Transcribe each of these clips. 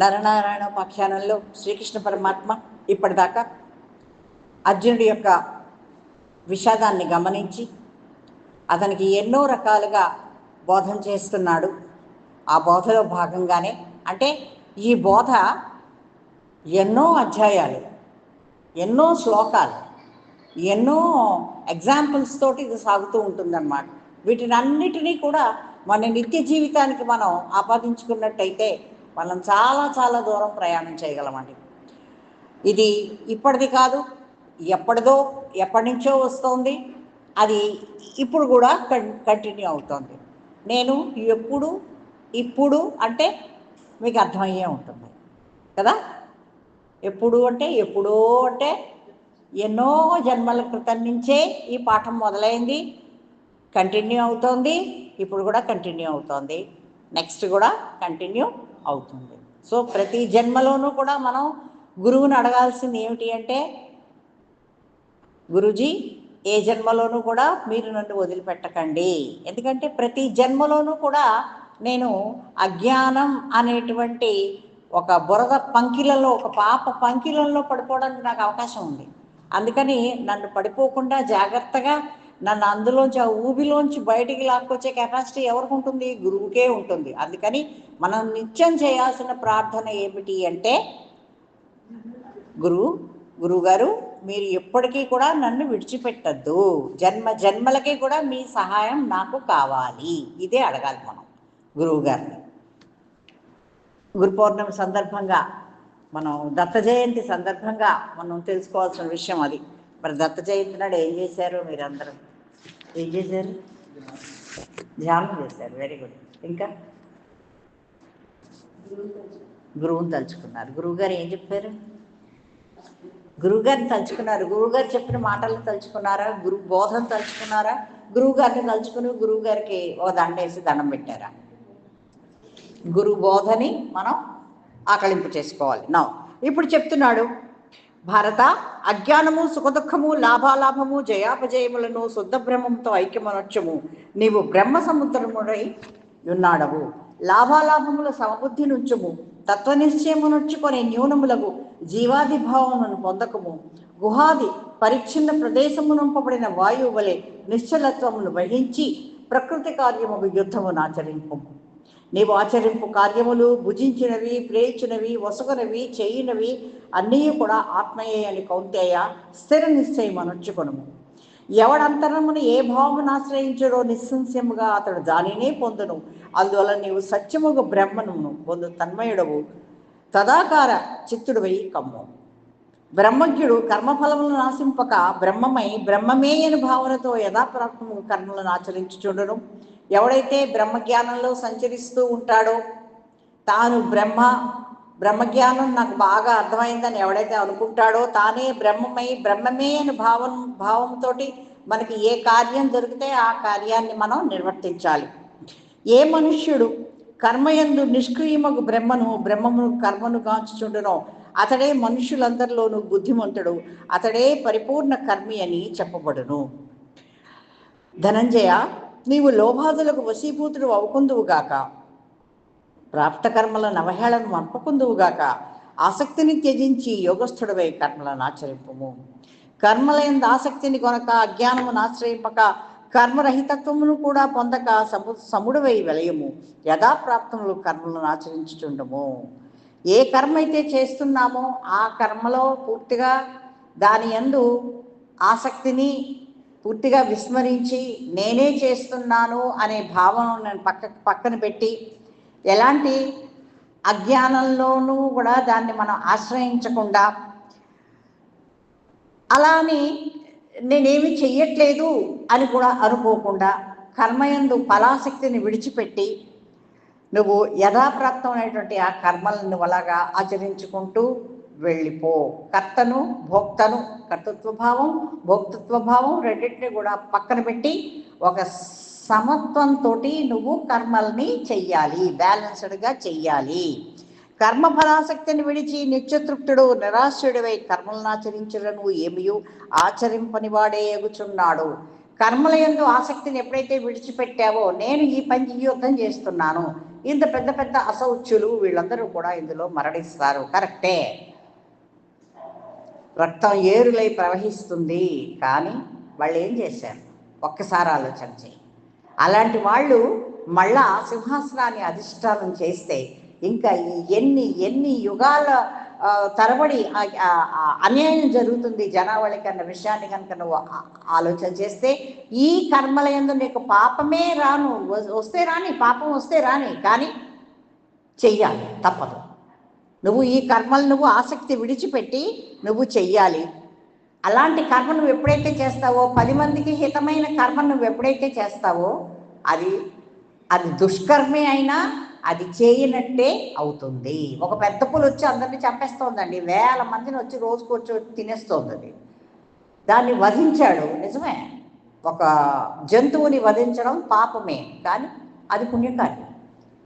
నరనారాయణ ఉపాఖ్యానంలో శ్రీకృష్ణ పరమాత్మ ఇప్పటిదాకా అర్జునుడి యొక్క విషాదాన్ని గమనించి అతనికి ఎన్నో రకాలుగా బోధన చేస్తున్నాడు. ఆ బోధలో భాగంగానే అంటే ఈ బోధ ఎన్నో అధ్యాయాలు ఎన్నో శ్లోకాలు ఎన్నో ఎగ్జాంపుల్స్ తోటి ఇది సాగుతూ ఉంటుందన్నమాట. వీటిని అన్నిటినీ కూడా మన నిత్య జీవితానికి మనం ఆపాదించుకున్నట్టయితే మనం చాలా చాలా దూరం ప్రయాణం చేయగలమండి. ఇది ఇప్పటిది కాదు ఎప్పటిదో ఎప్పటి నుంచో వస్తుంది. అది ఇప్పుడు కూడా కంటిన్యూ అవుతుంది. నేను ఎప్పుడు ఇప్పుడు అంటే మీకు అర్థమయ్యే ఉంటుంది. కదా? ఎప్పుడు అంటే ఎప్పుడో అంటే ఎన్నో జన్మల క్రితం నుంచే ఈ పాఠం మొదలైంది. కంటిన్యూ అవుతోంది. ఇప్పుడు కూడా కంటిన్యూ అవుతోంది. నెక్స్ట్ కూడా కంటిన్యూ అవుతుంది. సో ప్రతి జన్మలోనూ కూడా మనం గురువుని అడగాల్సింది ఏమిటి అంటే గురుజీ ఏ జన్మలోనూ కూడా మీరు నన్ను వదిలిపెట్టకండి. ఎందుకంటే ప్రతి జన్మలోనూ కూడా నేను అజ్ఞానం అనేటువంటి ఒక బురద పంకిలలో ఒక పాప పంకిలలో పడిపోవడానికి నాకు అవకాశం ఉంది. అందుకని నన్ను పడిపోకుండా జాగ్రత్తగా నన్ను అందులోంచి ఆ ఊబిలోంచి బయటికి లాక్కొచ్చే కెపాసిటీ ఎవరికి ఉంటుంది? గురువుకే ఉంటుంది. అందుకని మనం నిత్యం చేయాల్సిన ప్రార్థన ఏమిటి అంటే గురువు గురువుగారు మీరు ఎప్పటికీ కూడా నన్ను విడిచిపెట్టద్దు. జన్మ జన్మలకి కూడా మీ సహాయం నాకు కావాలి. ఇదే అడగాలి మనం గురువుగారిని. గురు పౌర్ణమి సందర్భంగా మనం దత్త జయంతి సందర్భంగా మనం తెలుసుకోవాల్సిన విషయం అది. మరి దత్త జయంతి నాడు ఏం చేశారు మీరందరూ? ఏం చేశారు? ధ్యానం చేశారు. వెరీ గుడ్ ఇంకా? గురువుని తలుచుకున్నారు. గురువు గారు ఏం చెప్పారు? గురువుగారిని తలుచుకున్నారు. గురువుగారు చెప్పిన మాటలు తలుచుకున్నారా? గురు బోధన తలుచుకున్నారా? గురువు గారిని తలుచుకుని గురువు గారికి ఓ దండ వేసి దండం పెట్టారా? గురు బోధని మనం ఆకలింపు చేసుకోవాలి. నా ఇప్పుడు చెప్తున్నాడు. భారత అజ్ఞానము సుఖదుఖము లాభాలాభము జయాపజయములను శుద్ధ బ్రహ్మంతో ఐక్యమనొచ్చము. నీవు బ్రహ్మ సముద్రముడై ఉన్నాడవు. లాభాలాభముల సమబుద్ధి నుంచుము. తత్వనిశ్చయమునొచ్చుకొని న్యూనములకు జీవాది భావమును పొందకము. గుహాది పరిచ్ఛిన్న ప్రదేశమునంపబడిన వాయువు వలె నిశ్చలత్వమును వహించి ప్రకృతి కార్యము యుద్ధమును ఆచరింపము. నీవు ఆచరింపు కార్యములు భుజించినవి ప్రేయించినవి వసగనవి చేయినవి అన్నీ కూడా ఆత్మయే అని కౌంతేయ స్థిర నిశ్చయం అనొచ్చుకొనుము. ఎవడంతరమును ఏ భావమును ఆశ్రయించడో నిస్సంశయముగా అతడు దానినే పొందును. అందువల్ల నీవు సత్యముగ బ్రహ్మను పొందు తన్మయుడవు. తదాకార చిత్తుడువై కమ్ము. బ్రహ్మజ్ఞుడు కర్మఫలములను నాశింపక బ్రహ్మమై బ్రహ్మమే అని భావనతో యథాప్రాప్తము కర్మలను ఆచరించుచుండను. ఎవడైతే బ్రహ్మజ్ఞానంలో సంచరిస్తూ ఉంటాడో తాను బ్రహ్మ బ్రహ్మజ్ఞానం నాకు బాగా అర్థమైందని ఎవడైతే అనుకుంటాడో తానే బ్రహ్మమై బ్రహ్మమే అని భావం భావంతో మనకి ఏ కార్యం దొరికితే ఆ కార్యాన్ని మనం నిర్వర్తించాలి. ఏ మనుష్యుడు కర్మయందు నిష్క్రియమగు బ్రహ్మను బ్రహ్మమును కర్మను గాంచుచుండునో అతడే మనుషులందరిలోనూ బుద్ధిమంతుడు అతడే పరిపూర్ణ కర్మి అని చెప్పబడును. ధనంజయ నీవు లోభాదులకు వశీభూతుడు అవుకుందువుగాక. ప్రాప్తకర్మల నవహేళను మంపకుందువుగాక ఆసక్తిని త్యజించి యోగస్థుడవై కర్మలను ఆచరింపము. కర్మలైన ఆసక్తిని కొనక అజ్ఞానమును ఆశ్రయింపక కర్మరహితత్వమును కూడా పొందక సము సముడవై వెలయము. యథాప్రాప్తములు కర్మలను ఆచరించుచుండము. ఏ కర్మ అయితే చేస్తున్నామో ఆ కర్మలో పూర్తిగా దాని యందు ఆసక్తిని పూర్తిగా విస్మరించి నేనే చేస్తున్నాను అనే భావన నేను పక్క పక్కన పెట్టి ఎలాంటి అజ్ఞానంలోనూ కూడా దాన్ని మనం ఆశ్రయించకుండా అలా అని నేనేమి చెయ్యట్లేదు అని కూడా అనుకోకుండా కర్మయందు ఫలాశక్తిని విడిచిపెట్టి నువ్వు యథాప్రాప్తమైనటువంటి ఆ కర్మలను నువ్వు అలాగా ఆచరించుకుంటూ వెళ్ళిపో. కర్తను భోక్తను కర్తృత్వ భావం భోక్తృత్వ భావం రెండింటిని కూడా పక్కన పెట్టి ఒక సమత్వంతో నువ్వు కర్మల్ని చెయ్యాలి బ్యాలెన్స్డ్గా చెయ్యాలి. కర్మ ఫలాసక్తిని విడిచి నిత్యతృప్తుడు నిరాశ్రుడివై కర్మలను ఆచరించడను ఏమియు? ఆచరింపని వాడే ఎగుచున్నాడు. కర్మల యందు ఆసక్తిని ఎప్పుడైతే విడిచిపెట్టావో నేను ఈ పని యుద్ధం చేస్తున్నాను. ఇంత పెద్ద పెద్ద అసౌచ్యులు వీళ్ళందరూ కూడా ఇందులో మరణిస్తారు. కరెక్టే? రక్తం ఏరులై ప్రవహిస్తుంది. కానీ వాళ్ళు ఏం చేశారు? ఒక్కసారి ఆలోచన చేయి. అలాంటి వాళ్ళు మళ్ళా సింహాసనాన్ని అధిష్టానం చేస్తే ఇంకా ఈ ఎన్ని ఎన్ని యుగాల తరబడి అన్యాయం జరుగుతుంది జనావళికి అన్న విషయాన్ని కనుక నువ్వు ఆలోచన చేస్తే ఈ కర్మల ఎందు నీకు పాపమే రాను. వస్తే రాని పాపం వస్తే రాని. కానీ చెయ్యాలి. తప్పదు. నువ్వు ఈ కర్మలు నువ్వు ఆసక్తి విడిచిపెట్టి నువ్వు చెయ్యాలి. అలాంటి కర్మ నువ్వు ఎప్పుడైతే చేస్తావో పది మందికి హితమైన కర్మ నువ్వు ఎప్పుడైతే చేస్తావో అది అది దుష్కర్మే అయినా అది చేయనట్టే అవుతుంది. ఒక పెద్ద పులు వచ్చి అందరినీ చంపేస్తోందండి. వేల మందిని వచ్చి రోజుకు వచ్చి వచ్చి తినేస్తోంది అది దాన్ని వధించాడు. నిజమే. ఒక జంతువుని వధించడం పాపమే. కానీ అది పుణ్యకార్యం.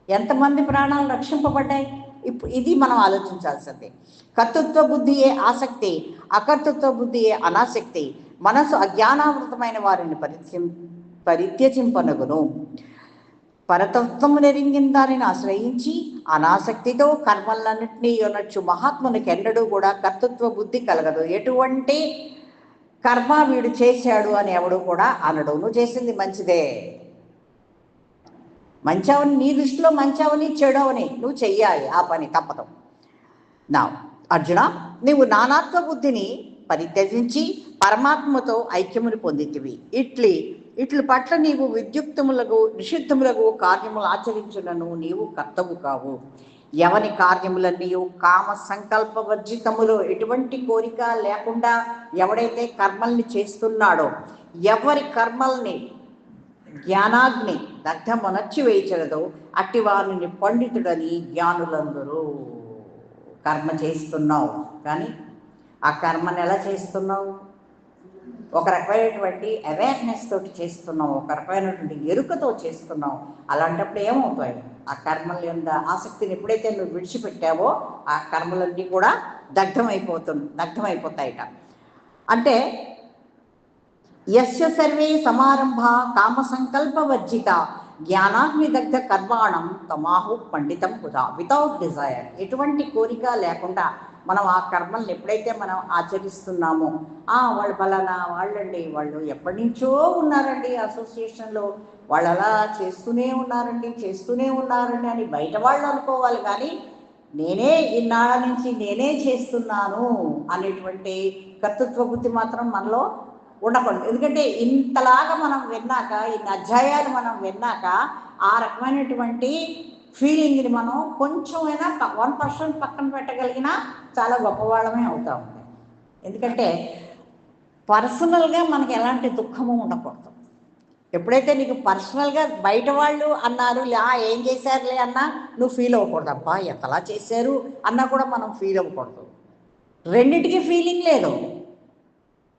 ఎంతమంది ప్రాణాలు రక్షింపబడ్డాయి? ఇప్పుడు ఇది మనం ఆలోచించాల్సింది. కర్తృత్వ బుద్ధియే ఆసక్తి అకర్తృత్వ బుద్ధియే అనాసక్తి. మనసు అజ్ఞానావృతమైన వారిని పరిత్యం పరిత్యజింపనగును. పరతత్వం నెరింగిన దానిని ఆశ్రయించి అనాసక్తితో కర్మలన్నింటినీ యొనొచ్చు మహాత్మునికి ఎన్నడూ కూడా కర్తృత్వ బుద్ధి కలగదు. ఎటువంటి కర్మ వీడు చేశాడు అని ఎవడు కూడా అనడు నువ్వు చేసింది మంచిదే. మంచవని నీ దృష్టిలో మంచవని చెడవని నువ్వు చెయ్యాలి ఆ పని తప్పదు. నా అర్జున నీవు నానాత్వ బుద్ధిని పరిత్యజించి పరమాత్మతో ఐక్యమును పొందితివి. ఇట్లి ఇట్లు పట్ల నీవు విద్యుక్తములకు నిషిద్ధములకు కార్యములు ఆచరించునను నీవు కర్తవు కావు. ఎవని కార్యములన్నీ కామ సంకల్ప వర్జితములు ఎటువంటి కోరిక లేకుండా ఎవడైతే కర్మల్ని చేస్తున్నాడో ఎవరి కర్మల్ని జ్ఞానాగ్ని దగ్ధమునర్చి వేయించడదో అట్టి వారిని పండితుడని జ్ఞానులందరూ కర్మ చేస్తున్నావు. కానీ ఆ కర్మను ఎలా చేస్తున్నావు? ఒక రకమైనటువంటి అవేర్నెస్ తోటి చేస్తున్నావు. ఒక రకమైనటువంటి ఎరుకతో చేస్తున్నావు. అలాంటప్పుడు ఏమవుతాయి? ఆ కర్మల యొక్క ఆసక్తిని ఎప్పుడైతే నువ్వు విడిచిపెట్టావో ఆ కర్మలన్నీ కూడా దగ్ధమైపోతుంది దగ్ధమైపోతాయట. అంటే యస్య సర్వే సమారంభ కామ సంకల్ప వర్జిత జ్ఞానాగ్విదగ్గ కర్మాణం తమాహు పండితం కుదా వితౌట్ డిజైర్ ఎటువంటి కోరిక లేకుండా మనం ఆ కర్మల్ని ఎప్పుడైతే మనం ఆచరిస్తున్నామో ఆ వాళ్ళు ఫలానా వాళ్ళండి వాళ్ళు ఎప్పటి నుంచో ఉన్నారండి అసోసియేషన్లో వాళ్ళు అలా చేస్తూనే ఉన్నారండి చేస్తూనే ఉన్నారండి అని బయట వాళ్ళు అనుకోవాలి కానీ నేనే ఇన్నాళ్ళ నుంచి నేనే చేస్తున్నాను అనేటువంటి కర్తృత్వ బుద్ధి మాత్రం మనలో ఉండకూడదు. ఎందుకంటే ఇంతలాగా మనం విన్నాక ఇన్ని అధ్యాయాలు మనం విన్నాక ఆ రకమైనటువంటి ఫీలింగ్ని మనం కొంచెమైనా వన్ పర్సెంట్ పక్కన పెట్టగలిగినా చాలా గొప్పవాళ్ళమే ఉంది ఎందుకంటే పర్సనల్గా మనకి ఎలాంటి దుఃఖము ఉండకూడదు. ఎప్పుడైతే నీకు పర్సనల్గా బయట వాళ్ళు అన్నారు లే ఏం చేశారులే అన్నా నువ్వు ఫీల్ అవ్వకూడదు. అబ్బా ఎంతలా చేశారు అన్నా కూడా మనం ఫీల్ అవ్వకూడదు. రెండింటికి ఫీలింగ్ లేదు.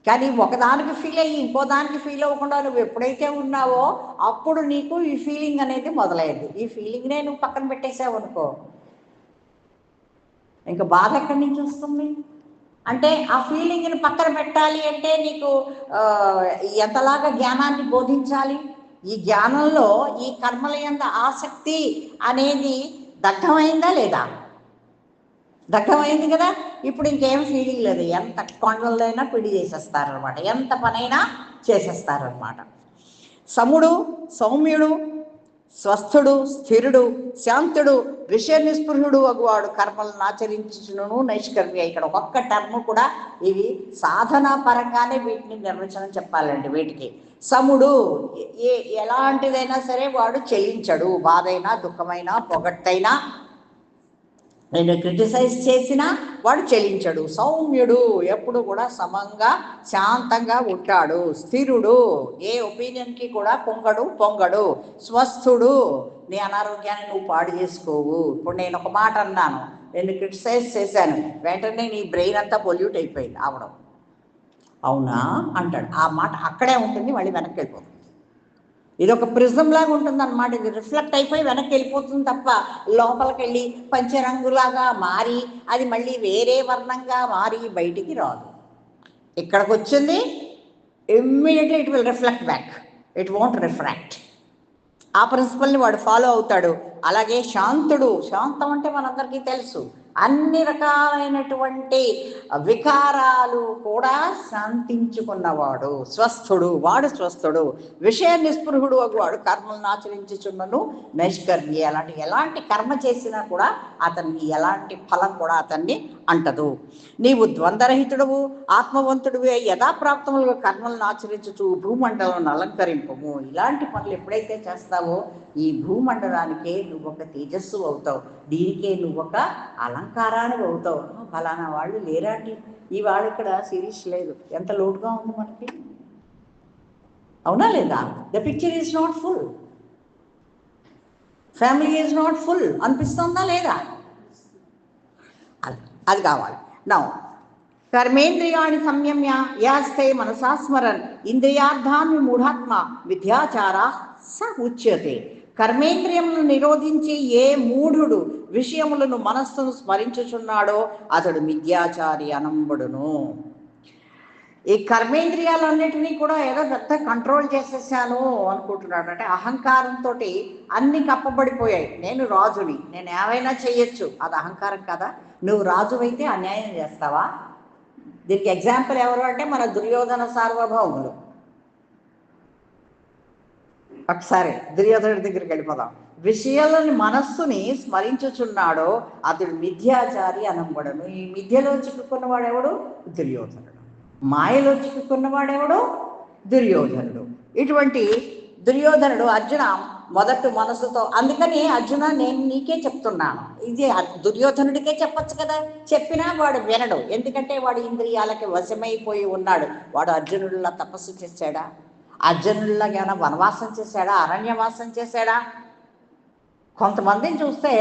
కానీ ఒకదానికి ఫీల్ అయ్యి ఇంకో దానికి ఫీల్ అవ్వకుండా నువ్వు ఎప్పుడైతే ఉన్నావో అప్పుడు నీకు ఈ ఫీలింగ్ అనేది మొదలైంది. ఈ ఫీలింగ్నే నువ్వు పక్కన పెట్టేసావు అనుకో. ఇంకా బాధ ఎక్కడి నుంచి వస్తుంది? అంటే ఆ ఫీలింగ్ని పక్కన పెట్టాలి అంటే నీకు ఎంతలాగా జ్ఞానాన్ని బోధించాలి? ఈ జ్ఞానంలో ఈ కర్మల యొక్క ఆసక్తి అనేది దగ్ధమైందా లేదా? దగ్గమైంది కదా? ఇప్పుడు ఇంకేం ఫీలింగ్ లేదు. ఎంత కొండలైనా పిడి చేసేస్తారనమాట ఎంత పనైనా చేసేస్తారనమాట సముడు సౌమ్యుడు స్వస్థుడు స్థిరుడు శాంతుడు ఋష నిస్పృహుడు అగువాడు కర్మలను ఆచరించును నైష్కర్మి ఇక్కడ ఒక్క టర్మ్ కూడా ఇవి సాధనా పరంగానే వీటిని నిర్వచనం చెప్పాలండి వీటికి. సముడు ఏ ఎలాంటిదైనా సరే వాడు చెల్లించడు. బాధైనా దుఃఖమైనా పొగట్టైనా నేను క్రిటిసైజ్ చేసినా వాడు చెలించడు. సౌమ్యుడు ఎప్పుడు కూడా సమంగా శాంతంగా ఉంటాడు. స్థిరుడు ఏ ఒపీనియన్కి కూడా పొంగడు పొంగడు. స్వస్థుడు నీ అనారోగ్యాన్ని నువ్వు పాడు చేసుకోవు. ఇప్పుడు నేను ఒక మాట అన్నాను. నేను క్రిటిసైజ్ చేశాను. వెంటనే నీ బ్రెయిన్ అంతా పొల్యూట్ అయిపోయింది. అవడం అవునా? అంటాడు. ఆ మాట అక్కడే ఉంటుంది. మళ్ళీ వెనక్కి వెళ్ళిపోతుంది ఇది ఒక ప్రిజం లాగా ఉంటుంది అనమాట ఇది రిఫ్లెక్ట్ అయిపోయి వెనక్కి వెళ్ళిపోతుంది తప్ప లోపలికి వెళ్ళి పంచరంగులాగా మారి అది మళ్ళీ వేరే వర్ణంగా మారి బయటికి రాదు. ఇక్కడికి వచ్చింది immediately it will reflect back it want refract ఆ ప్రిన్సిపల్ని వాడు ఫాలో అవుతాడు. అలాగే శాంతుడు శాంతం అంటే మనందరికీ తెలుసు. అన్ని రకాలైనటువంటి వికారాలు కూడా శాంతించుకున్నవాడు స్వస్థుడు వాడు స్వస్థుడు విషయ నిస్పృహుడు వాడు కర్మలను ఆచరించుచున్నను నైష్కర్మి. అలాంటి ఎలాంటి కర్మ చేసినా కూడా అతనికి ఎలాంటి ఫలం కూడా అతన్ని అంటదు. నీవు ద్వంద్వరహితుడవు ఆత్మవంతుడువే యథాప్రాప్తములుగా కర్మలను ఆచరించుచు భూమండలం అలంకరింపము. ఇలాంటి పనులు ఎప్పుడైతే చేస్తావో ఈ భూమండలానికే నువ్వు ఒక తేజస్సు అవుతావు. దీనికే నువ్వు ఒక అహంకారానికి అవుతావు ఫలానా వాళ్ళు లేరాంటి ఈ వాళ్ళు ఇక్కడ సిరీస్ లేదు. ఎంత లోటుగా ఉంది మనకి? అవునా లేదా? The picture is not full family is not full అనిపిస్తుందా లేదా? అది కావాలి. నా కర్మేంద్రియాణి సంయమ్య యాస్తే మనసా స్మరన్ ఇంద్రియార్థాన్ని మూఢాత్మ విద్యాచారా స ఉచ్యతే కర్మేంద్రియములను నిరోధించి ఏ మూఢుడు విషయములను మనస్సును స్మరించుచున్నాడో అతడు మిథ్యాచారి అనంబడును. ఈ కర్మేంద్రియాలన్నిటినీ కూడా ఏదో పెద్ద కంట్రోల్ చేసేసాను అనుకుంటున్నాడు అంటే అహంకారంతో అన్ని కప్పబడిపోయాయి. నేను రాజుని నేను ఏమైనా చేయొచ్చు. అది అహంకారం కదా. నువ్వు రాజువైతే అన్యాయం చేస్తావా? దీనికి ఎగ్జాంపుల్ ఎవరు అంటే మన దుర్యోధన సార్వభౌములు. ఒకసారి దుర్యోధనుడి దగ్గరికి వెళ్ళిపోదాం. విషయాలని మనస్సుని స్మరించుచున్నాడో అతడు మిథ్యాచారి అనబడను. ఈ మిథ్యలో చిక్కుకున్నవాడెవడు? దుర్యోధనుడు. మాయలో చిక్కుకున్నవాడెవడు? దుర్యోధనుడు. ఇటువంటి దుర్యోధనుడు అర్జున మొదటి మనసుతో అందుకని అర్జున నేను నీకే చెప్తున్నాను. ఇది దుర్యోధనుడికే చెప్పచ్చు కదా? చెప్పినా వాడు వినడు. ఎందుకంటే వాడు ఇంద్రియాలకి వశమైపోయి ఉన్నాడు. వాడు అర్జునుడిలా తపస్సు చేశాడా? అర్జునుడిలా ఏమైనా వనవాసం చేశాడా? అరణ్యవాసం చేశాడా? కొంతమందిని చూస్తే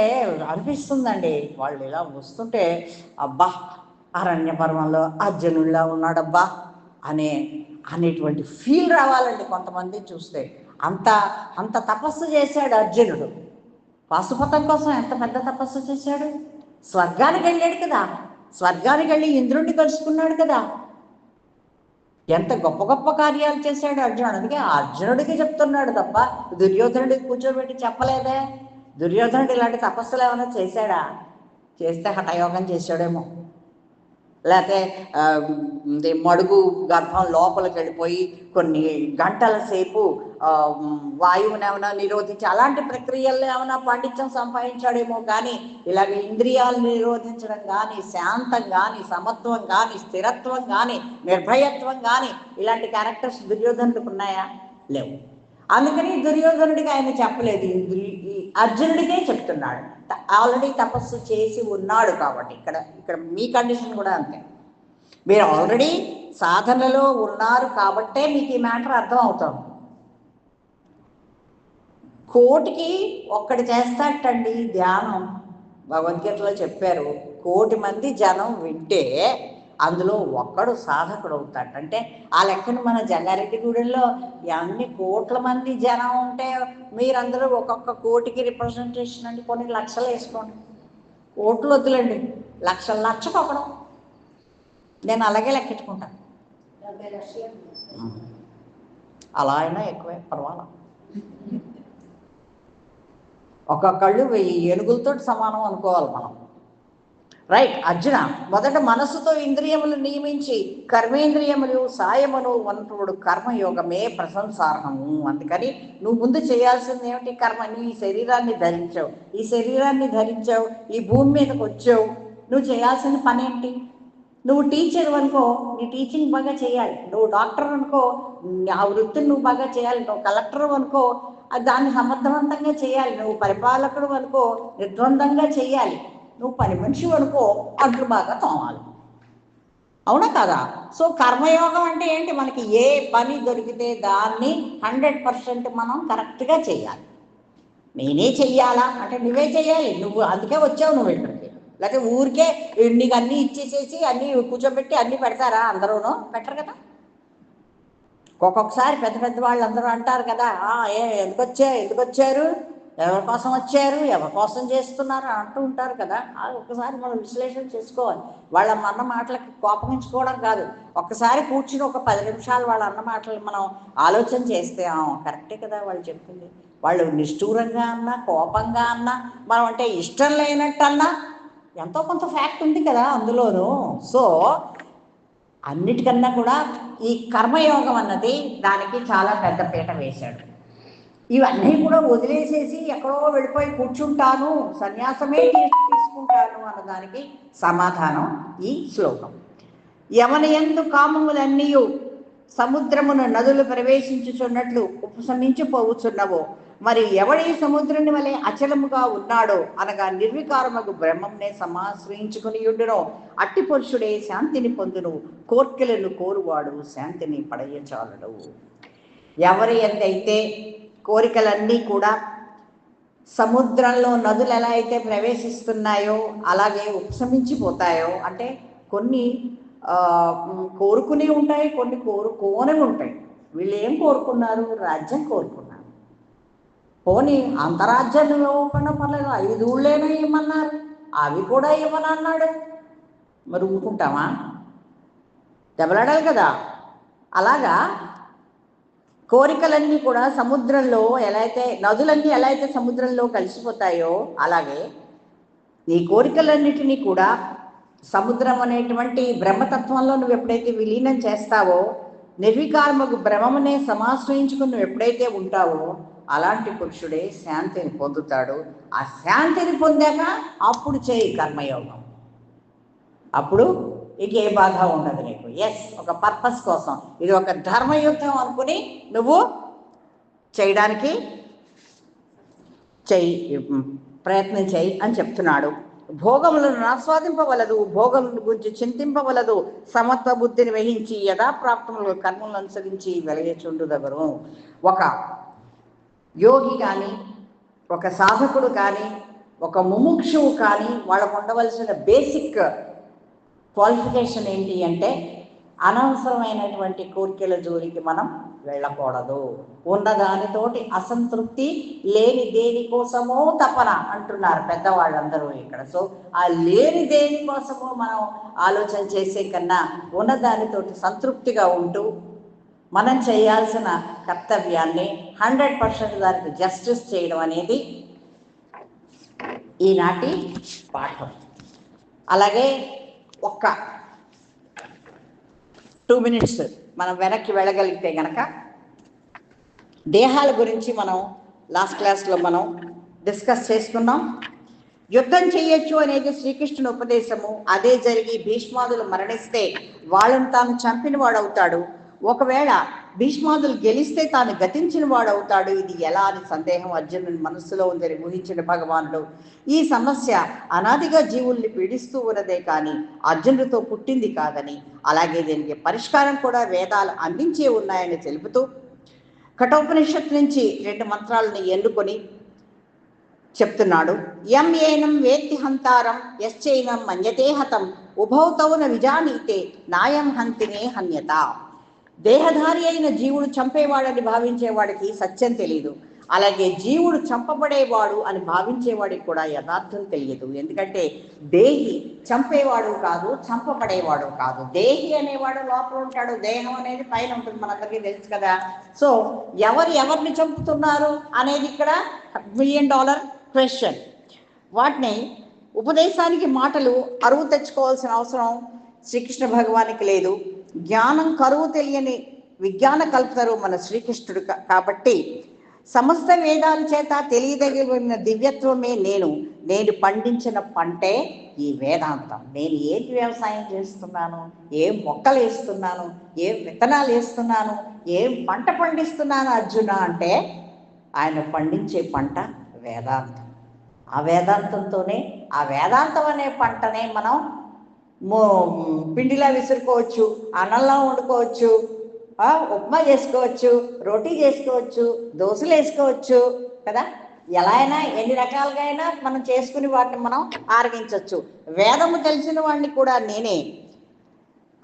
అనిపిస్తుందండి. వాళ్ళు ఇలా వస్తుంటే అబ్బా అరణ్య పర్వంలో అర్జునుడిలా ఉన్నాడబ్బా అనే అనేటువంటి ఫీల్ రావాలండి కొంతమంది చూస్తే. అంత అంత తపస్సు చేశాడు అర్జునుడు. పాశుపతం కోసం ఎంత పెద్ద తపస్సు చేశాడు? స్వర్గానికి వెళ్ళాడు కదా. స్వర్గానికి వెళ్ళి ఇంద్రుడిని కలుసుకున్నాడు కదా. ఎంత గొప్ప గొప్ప కార్యాలు చేశాడు అర్జునుడు. అందుకే అర్జునుడికి చెప్తున్నాడు తప్ప దుర్యోధనుడికి కూర్చోబెట్టి చెప్పలేదే. దుర్యోధనుడు ఇలాంటి తపస్సులు ఏమైనా చేశాడా? చేస్తే హఠయోగం చేశాడేమో. లేకపోతే ఇది మడుగు గర్భం లోపలికి వెళ్ళిపోయి కొన్ని గంటల సేపు వాయువుని ఏమైనా నిరోధించి అలాంటి ప్రక్రియల్లో ఏమైనా పాండిత్యం సంపాదించాడేమో కానీ ఇలాగ ఇంద్రియాలు నిరోధించడం కానీ శాంతం కానీ సమత్వం కానీ స్థిరత్వం కానీ నిర్భయత్వం కానీ ఇలాంటి క్యారెక్టర్స్ దుర్యోధనుడికి ఉన్నాయా? లేవు. అందుకని దుర్యోధనుడికి ఆయన చెప్పలేదు. ఈ అర్జునుడికే చెప్తున్నాడు. ఆల్రెడీ తపస్సు చేసి ఉన్నాడు కాబట్టి ఇక్కడ ఇక్కడ మీ కండిషన్ కూడా అంతే. మీరు ఆల్రెడీ సాధనలో ఉన్నారు కాబట్టే మీకు ఈ మ్యాటర్ అర్థం అవుతుంది కోటికి ఒక్కడి చేస్తాటండి ధ్యానం. భగవద్గీతలో చెప్పారు. కోటి మంది జనం వింటే అందులో ఒక్కడు సాధకుడు అవుతాడు అంటే ఆ లెక్కన మన జంగారెడ్డి గుడిలో అన్ని కోట్ల మంది జనం ఉంటే మీరందరూ ఒక్కొక్క కోటికి రిప్రజెంటేషన్ అండి. కొన్ని లక్షలు వేసుకోండి. కోట్లు వద్దులండి. లక్షల ఒకడం నేను అలాగే లెక్కెట్టుకుంటాను అలా అయినా ఎక్కువే పర్వాలా. ఒక్కొక్కళ్ళు వెయ్యి ఏనుగులతో సమానం అనుకోవాలి మనం. రైట్ అర్జున మొదట మనస్సుతో ఇంద్రియములు నియమించి కర్మేంద్రియములు సాయమును వంతుడు కర్మయోగమే ప్రశంసార్హము అందుకని నువ్వు ముందు చేయాల్సింది ఏమిటి కర్మ? నీ శరీరాన్ని ధరించావు. ఈ శరీరాన్ని ధరించావు. ఈ భూమి మీదకి వచ్చావు. నువ్వు చేయాల్సిన పని ఏంటి నువ్వు టీచర్ అనుకో నీ టీచింగ్ బాగా చేయాలి. నువ్వు డాక్టర్ అనుకో ఆ వృత్తిని నువ్వు బాగా చేయాలి. నువ్వు కలెక్టర్ అనుకో దాన్ని సమర్థవంతంగా చేయాలి. నువ్వు పరిపాలకుడు అనుకో నిర్ద్వందంగా చేయాలి. నువ్వు పని మనిషి అనుకో అంట్లు బాగా తోమాలి. అవునా కదా? సో కర్మయోగం అంటే ఏంటి? మనకి ఏ పని దొరికితే దాన్ని హండ్రెడ్ పర్సెంట్ మనం కరెక్ట్గా చేయాలి. నేనే చెయ్యాలా? అంటే నువ్వే చెయ్యాలి. నువ్వు అందుకే వచ్చావు నువ్వు ఇక్కడికి. లేకపోతే ఊరికే నీకు అన్నీ ఇచ్చేసేసి అన్నీ కూర్చోబెట్టి అన్నీ పెడతారా అందరూనూ? పెట్టరు కదా? ఒక్కొక్కసారి పెద్ద పెద్ద వాళ్ళు అందరూ అంటారు కదా ఏ ఎందుకు వచ్చా ఎందుకు వచ్చారు ఎవరి కోసం వచ్చారు ఎవరి కోసం చేస్తున్నారు అంటూ ఉంటారు కదా. అది ఒకసారి మనం విశ్లేషణ చేసుకోవాలి. వాళ్ళ అన్న మాటలకి కోపగించుకోవడం కాదు. ఒక్కసారి కూర్చుని ఒక పది నిమిషాలు వాళ్ళ అన్న మాటలు మనం ఆలోచన చేస్తే కరెక్టే కదా వాళ్ళు చెప్పింది. వాళ్ళు నిష్ఠూరంగా అన్నా కోపంగా అన్నా మనం అంటే ఇష్టం లేనట్టు అన్నా ఎంతో కొంత ఫ్యాక్ట్ ఉంది కదా అందులోనూ. సో అన్నిటికన్నా కూడా ఈ కర్మయోగం అన్నది దానికి చాలా పెద్ద పీట వేశాడు. ఇవన్నీ కూడా వదిలేసేసి ఎక్కడో వెళ్ళిపోయి కూర్చుంటాను సన్యాసమే తీసుకుంటాను అన్నదానికి సమాధానం ఈ శ్లోకం. యమని ఎందు కామములన్నీ సముద్రమున నదులు ప్రవేశించుచున్నట్లు ఉపశమించిపోవుచున్నవో మరి ఎవడి సముద్రుని వలె అచలముగా ఉన్నాడో అనగా నిర్వికారముకు బ్రహ్మంనే సమాశ్రయించుకుని ఉండునో అట్టి పురుషుడే శాంతిని పొందును కోర్కెలను కోరువాడు శాంతిని పడయచాలడు. ఎవరి ఎంతైతే కోరికలన్నీ కూడా సముద్రంలో నదులు ఎలా అయితే ప్రవేశిస్తున్నాయో అలాగే ఉపశమించిపోతాయో అంటే కొన్ని కోరుకునే కోరుకుని ఉంటాయి కొన్ని కోరుకోని ఉంటాయి. వీళ్ళు ఏం కోరుకున్నారు? రాజ్యం కోరుకున్నారు. పోనీ అంతరాజ్యంలో కన్నా పర్లేదు ఐదు ఊళ్ళేనా ఇవ్వమన్నారు అవి కూడా ఇవ్వనన్నాడు మరి ఊరుకుంటామా? దెబ్బలాడాలి కదా. అలాగా కోరికలన్నీ కూడా సముద్రంలో ఎలా అయితే నదులన్నీ ఎలా అయితే సముద్రంలో కలిసిపోతాయో అలాగే నీ కోరికలన్నిటినీ కూడా సముద్రం అనేటువంటి బ్రహ్మతత్వంలో నువ్వు ఎప్పుడైతే విలీనం చేస్తావో నిర్వికారముకు బ్రహ్మమునే సమాశ్రయించుకుని నువ్వు ఎప్పుడైతే ఉంటావో అలాంటి పురుషుడే శాంతిని పొందుతాడు. ఆ శాంతిని పొందాక అప్పుడు చేయి కర్మయోగం. అప్పుడు ఇక ఏ బాధ ఉండదు నీకు. ఎస్ ఒక పర్పస్ కోసం. ఇది ఒక ధర్మయుద్ధం అనుకుని నువ్వు చేయడానికి చెయ్యి ప్రయత్నం చేయి అని చెప్తున్నాడు. భోగములను ఆస్వాదింపవలదు భోగముల గురించి చింతింపవలదు సమత్వ బుద్ధిని వహించి యథాప్రాప్తములు కర్మలను అనుసరించి వెలయచుండుదగరు ఒక యోగి కానీ ఒక సాధకుడు కానీ ఒక ముముక్షువు కానీ వాళ్ళకు ఉండవలసిన బేసిక్ క్వాలిఫికేషన్ ఏంటి అంటే అనవసరమైనటువంటి కోరికల జోలికి మనం వెళ్ళకూడదు. ఉన్నదానితోటి అసంతృప్తి లేని దేనికోసమో తపన అంటున్నారు పెద్దవాళ్ళందరూ ఇక్కడ. సో ఆ లేని దేనికోసమో మనం ఆలోచన చేసే కన్నా ఉన్నదానితోటి సంతృప్తిగా ఉంటూ మనం చేయాల్సిన కర్తవ్యాన్ని హండ్రెడ్ పర్సెంట్ దానికి జస్టిస్ చేయడం అనేది ఈనాటి పాఠం. అలాగే ఒక్క టూ మినిట్స్ మనం వెనక్కి వెళ్ళగలిగితే గనక దేహాల గురించి మనం లాస్ట్ క్లాస్లో మనం డిస్కస్ చేసుకున్నాం. యుద్ధం చేయొచ్చు అనేది శ్రీకృష్ణుని ఉపదేశము. అదే జరిగి భీష్మాదులు మరణిస్తే వాళ్ళని తాను చంపిన వాడవుతాడు ఒకవేళ భీష్మాదులు గెలిస్తే తాను గతించిన వాడు అవుతాడు ఇది ఎలా అని సందేహం అర్జునుని మనస్సులో ఉందని ఊహించిన భగవానుడు. ఈ సమస్య అనాదిగా జీవుల్ని పీడిస్తూ ఉన్నదే కానీ అర్జునుడితో పుట్టింది కాదని అలాగే దీనికి పరిష్కారం కూడా వేదాలు అందించే ఉన్నాయని తెలుపుతూ కఠోపనిషత్ నుంచి రెండు మంత్రాలను ఎన్నుకొని చెప్తున్నాడు. ఎం ఏనం వేత్తి హంతారం యశ్చైనం మన్యతే హతం ఉభౌతౌన విజానీతే నాయం హంతినే హన్యత. దేహధారి అయిన జీవుడు చంపేవాడని భావించేవాడికి సత్యం తెలియదు. అలాగే జీవుడు చంపబడేవాడు అని భావించేవాడికి కూడా యథార్థం తెలియదు. ఎందుకంటే దేహి చంపేవాడు కాదు చంపబడేవాడు కాదు. దేహి అనేవాడు లోపల ఉంటాడు. దేహం అనేది పైన ఉంటుంది. మనందరికీ తెలుసు కదా. సో ఎవరు ఎవరిని చంపుతున్నారు అనేది ఇక్కడ మిలియన్ డాలర్ క్వశ్చన్ వాటిని ఉపదేశానికి మాటలు అరువు తెచ్చుకోవాల్సిన అవసరం శ్రీకృష్ణ భగవానికి లేదు. జ్ఞానం కరువు తెలియని విజ్ఞాన కల్పతరు మన శ్రీకృష్ణుడు కాబట్టి సమస్త వేదాల చేత తెలియదగిన దివ్యత్వమే నేను. నేను పండించిన పంటే ఈ వేదాంతం. నేను ఏంటి వ్యవసాయం చేస్తున్నాను? ఏం మొక్కలు వేస్తున్నాను? ఏం విత్తనాలు వేస్తున్నాను? ఏం పంట పండిస్తున్నాను అర్జున అంటే ఆయన పండించే పంట వేదాంతం. ఆ వేదాంతంతోనే ఆ వేదాంతం అనే పంటనే మనం పిండిలా విసురుకోవచ్చు అన్నంలా వండుకోవచ్చు ఉప్మా చేసుకోవచ్చు రోటీ చేసుకోవచ్చు దోశలు వేసుకోవచ్చు కదా? ఎలా అయినా ఎన్ని రకాలుగా అయినా మనం చేసుకుని వాటిని మనం ఆరగించవచ్చు. వేదము తెలిసిన వాడిని కూడా నేనే.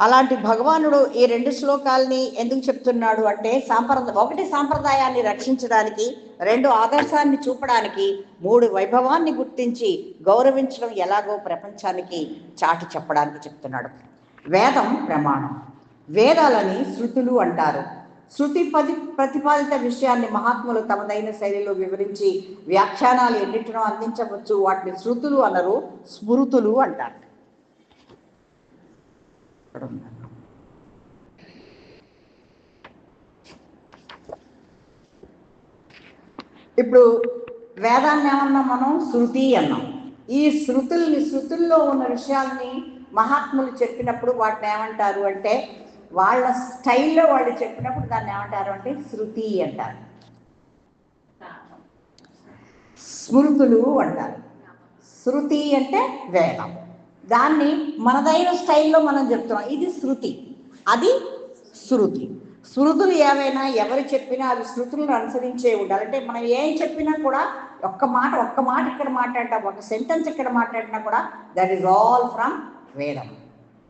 అలాంటి భగవానుడు ఈ రెండు శ్లోకాల్ని ఎందుకు చెప్తున్నాడు అంటే సాంప్రదాయ ఒకటి సాంప్రదాయాన్ని రక్షించడానికి రెండు ఆదర్శాన్ని చూపడానికి మూడు వైభవాన్ని గుర్తించి గౌరవించడం ఎలాగో ప్రపంచానికి చాటి చెప్పడానికి చెప్తున్నాడు. వేదం ప్రమాణం. వేదాలని శృతులు అంటారు. శృతి ప్రతి ప్రతిపాదిత విషయాన్ని మహాత్ములు తమదైన శైలిలో వివరించి వ్యాఖ్యానాలు ఎన్నిటినో అందించవచ్చు. వాటిని శృతులు అనరు స్మృతులు అంటారు. ఇక్కడ ఉన్నాను ఇప్పుడు వేదాన్ని ఏమన్నాం మనం? శృతి అన్నాం. ఈ శృతుల్ని శృతుల్లో ఉన్న విషయాల్ని మహాత్ములు చెప్పినప్పుడు వాటిని ఏమంటారు అంటే వాళ్ళ స్టైల్లో వాళ్ళు చెప్పినప్పుడు దాన్ని ఏమంటారు అంటే శృతి అంటారు. స్మృతులు అంటారు. శృతి అంటే వేదం. దాన్ని మనదైన స్టైల్లో మనం చెప్తున్నాం. ఇది శృతి. అది శృతి. శృతులు ఏవైనా ఎవరు చెప్పినా అవి శృతులను అనుసరించే ఉండాలి. అంటే మనం ఏం చెప్పినా కూడా ఒక్క మాట ఒక్క మాట ఇక్కడ మాట్లాడినా ఒక సెంటెన్స్ ఇక్కడ మాట్లాడినా కూడా దట్ ఈస్ ఆల్ ఫ్రమ్ వేదం.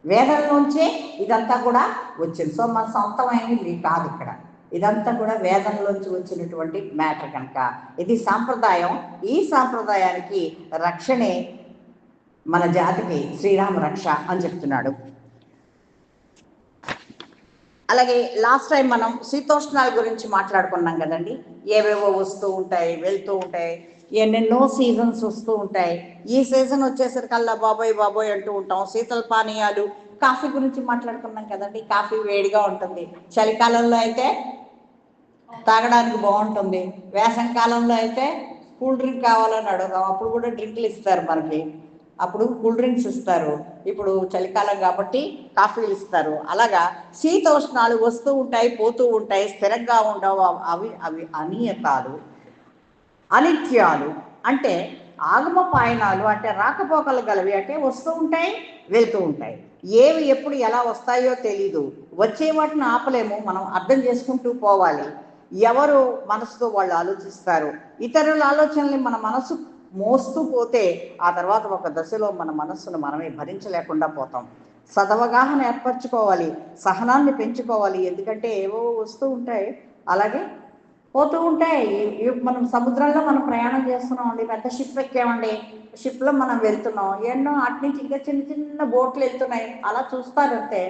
వేదంలోంచే ఇదంతా కూడా వచ్చింది. సో మన సొంతమైనది కాదు ఇక్కడ. ఇదంతా కూడా వేదంలోంచి వచ్చినటువంటి మ్యాటర్ కనుక. ఇది సాంప్రదాయం. ఈ సాంప్రదాయానికి రక్షణే మన జాతికి శ్రీరామ రక్ష అని చెప్తున్నాడు. అలాగే లాస్ట్ టైం మనం శీతోష్ణాల గురించి మాట్లాడుకున్నాం కదండి. ఏవేవో వస్తూ ఉంటాయి వెళ్తూ ఉంటాయి ఎన్నెన్నో సీజన్స్ వస్తూ ఉంటాయి. ఈ సీజన్ వచ్చేసరికల్లా బాబోయ్ బాబోయ్ అంటూ ఉంటాం. శీతల పానీయాలు కాఫీ గురించి మాట్లాడుకున్నాం కదండి. కాఫీ వేడిగా ఉంటుంది. చలికాలంలో అయితే తాగడానికి బాగుంటుంది. వేసవి కాలంలో అయితే కూల్ డ్రింక్ కావాలని అడుగుతాం. అప్పుడు కూడా డ్రింక్లు ఇస్తారు మనకి. అప్పుడు కూల్ డ్రింక్స్ ఇస్తారు. ఇప్పుడు చలికాలం కాబట్టి కాఫీలు ఇస్తారు. అలాగా శీతోష్ణాలు వస్తూ ఉంటాయి పోతూ ఉంటాయి స్థిరంగా ఉండవు. అవి అవి అనియతాలు అనిత్యాలు అంటే ఆగమ పాయనాలు అంటే రాకపోకలు గలవి అంటే వస్తూ ఉంటాయి వెళ్తూ ఉంటాయి. ఏవి ఎప్పుడు ఎలా వస్తాయో తెలీదు. వచ్చే వాటిని ఆపలేము. మనం అర్థం చేసుకుంటూ పోవాలి. ఎవరు మనసుతో వాళ్ళు ఆలోచిస్తారు? ఇతరుల ఆలోచనల్ని మన మనసు మోస్తూ పోతే ఆ తర్వాత ఒక దశలో మన మనస్సును మనమే భరించలేకుండా పోతాం. సదవగాహన ఏర్పరచుకోవాలి సహనాన్ని పెంచుకోవాలి. ఎందుకంటే ఏవో వస్తూ ఉంటాయి. అలాగే పోతూ ఉంటాయి. మనం సముద్రంలో మనం ప్రయాణం చేస్తున్నాం అండి పెద్ద షిప్ ఎక్కామండి. షిప్లో మనం వెళ్తున్నాం. ఎన్నో అటు నుంచి ఇంకా చిన్న చిన్న బోట్లు వెళ్తున్నాయి. అలా చూస్తారు అంతే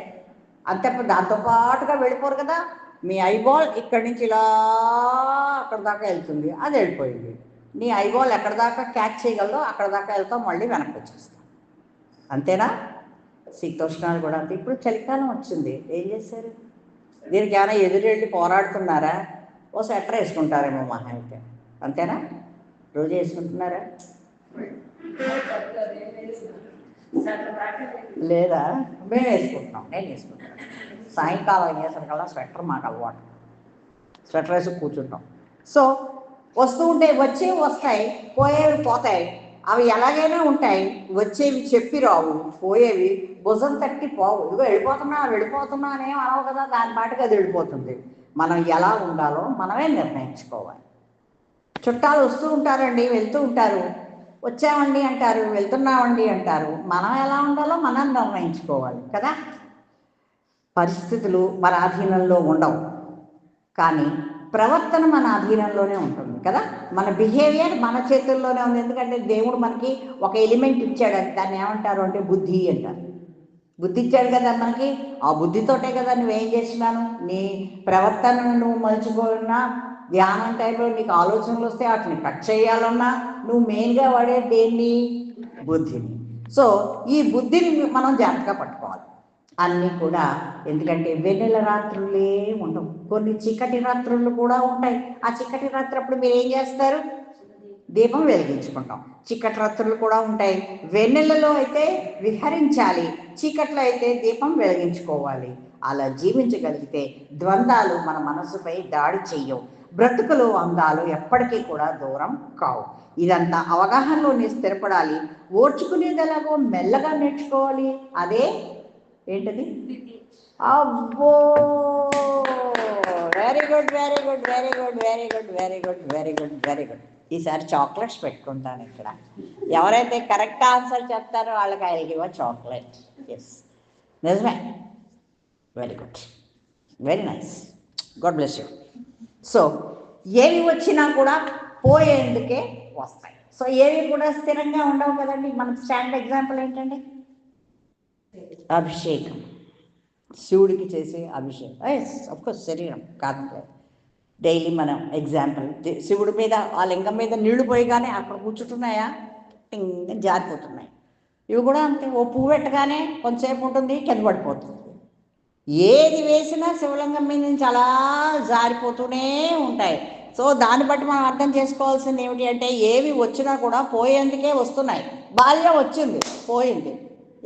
అంతే దాంతో పాటుగా వెళ్ళిపోరు కదా. మీ ఐబాల్ ఇక్కడి నుంచి ఇలా అక్కడ దాకా వెళ్తుంది. అది వెళ్ళిపోయింది. నీ ఐబాల్ ఎక్కడ దాకా క్యాచ్ చేయగలదో అక్కడ దాకా వెళ్తాం మళ్ళీ వెనక్కి వచ్చేస్తాం అంతేనా? శీతోష్ణాలు కూడా అంతే. ఇప్పుడు చలికాలం వచ్చింది. ఏం చేశారు? దీనికి ఏమైనా ఎదురెళ్ళి పోరాడుతున్నారా? ఓ స్వెటర్ వేసుకుంటారేమో మహా అయితే అంతేనా? రోజు వేసుకుంటున్నారా? లేదా? మేము వేసుకుంటున్నాం. నేను వేసుకుంటాను సాయంకాలం అయ్యేసరికల్లా స్వెటర్ మాకు అలవాటు. స్వెటర్ వేసి కూర్చుంటాం. సో వస్తూ ఉంటే వచ్చేవి వస్తాయి పోయేవి పోతాయి. అవి ఎలాగైనా ఉంటాయి. వచ్చేవి చెప్పి రావు పోయేవి భుజం తట్టి పోవు. ఇదిగో వెళ్ళిపోతున్నా వెళ్ళిపోతున్నా అనేం అనవు కదా దాని పాటికి అది వెళ్ళిపోతుంది. మనం ఎలా ఉండాలో మనమే నిర్ణయించుకోవాలి. చుట్టాలు వస్తూ ఉంటారండి వెళ్తూ ఉంటారు. వచ్చామండి అంటారు వెళ్తున్నామండి అంటారు. మనం ఎలా ఉండాలో మనం నిర్ణయించుకోవాలి కదా. పరిస్థితులు మన అధీనంలో ఉండవు. కానీ ప్రవర్తన మన అధీనంలోనే ఉంటుంది కదా? మన బిహేవియర్ మన చేతుల్లోనే ఉంది. ఎందుకంటే దేవుడు మనకి ఒక ఎలిమెంట్ ఇచ్చాడు. దాన్ని ఏమంటారు అంటే బుద్ధి అంటారు. బుద్ధి ఇచ్చాడు కదా మనకి? ఆ బుద్ధితోటే కదా నువ్వేం చేసినాను నీ ప్రవర్తనను నువ్వు మలుచుకున్నా ధ్యానం టైంలో నీకు ఆలోచనలు వస్తే వాటిని కట్ చేయాలన్నా నువ్వు మెయిన్గా వాడే దేన్ని? బుద్ధిని. సో ఈ బుద్ధిని మనం జాగ్రత్తగా పట్టుకోవాలి. అన్నీ కూడా ఎందుకంటే వెన్నెల రాత్రులే ఉండవు. కొన్ని చీకటి రాత్రులు కూడా ఉంటాయి. ఆ చీకటి రాత్రి అప్పుడు మీరు ఏం చేస్తారు? దీపం వెలిగించుకుంటాం. చీకటి రాత్రులు కూడా ఉంటాయి. వెన్నెలలో అయితే విహరించాలి. చీకట్లో అయితే దీపం వెలిగించుకోవాలి. అలా జీవించగలిగితే ద్వంద్వాలు మన మనసుపై దాడి చెయ్యవు. బ్రతుకులు అందాలు ఎప్పటికీ కూడా దూరం కావు. ఇదంతా అవగాహనలోనే స్థిరపడాలి. ఓర్చుకునేది ఎలాగో మెల్లగా నేర్చుకోవాలి. అదే ఏంటది? అబ్బో! Very good very good very good very good very good very good very good ఈసారి చాక్లెట్స్ పెట్టుకుంటాను ఇక్కడ. ఎవరైతే కరెక్ట్ ఆన్సర్ చెప్తారో వాళ్ళకి ఐ గివ్ చాక్లెట్ ఎస్ నిజమే. Very good very nice God bless you so ఏవి వచ్చినా కూడా పోయేందుకే వస్తాయి. సో ఏవి కూడా స్థిరంగా ఉండవు కదండి. మనకు స్టాండర్డ్ ఎగ్జాంపుల్ ఏంటండి? అభిషేకం. శివుడికి చేసే అభిషేకం. ఎస్ కోర్స్ శరీరం కాదు డైలీ మనం ఎగ్జాంపుల్ శివుడి మీద ఆ లింగం మీద నీళ్ళు పోయగానే అక్కడ కూర్చుంటున్నాయా? టింగ్ జారిపోతున్నాయి. ఇవి కూడా అంతే ఓ పువ్వు పెట్టగానే కొంతసేపు ఉంటుంది కింద పడిపోతుంది. ఏది వేసినా శివలింగం మీద నుంచి అలా జారిపోతూనే ఉంటాయి. సో దాన్ని బట్టి మనం అర్థం చేసుకోవాల్సింది ఏమిటి అంటే ఏవి వచ్చినా కూడా పోయేందుకే వస్తున్నాయి. బాల్యం వచ్చింది పోయింది.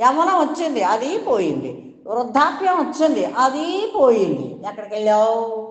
యమనం వచ్చింది అది పోయింది. వృద్ధాప్యం వచ్చింది అది పోయింది. ఎక్కడికి వెళ్ళావు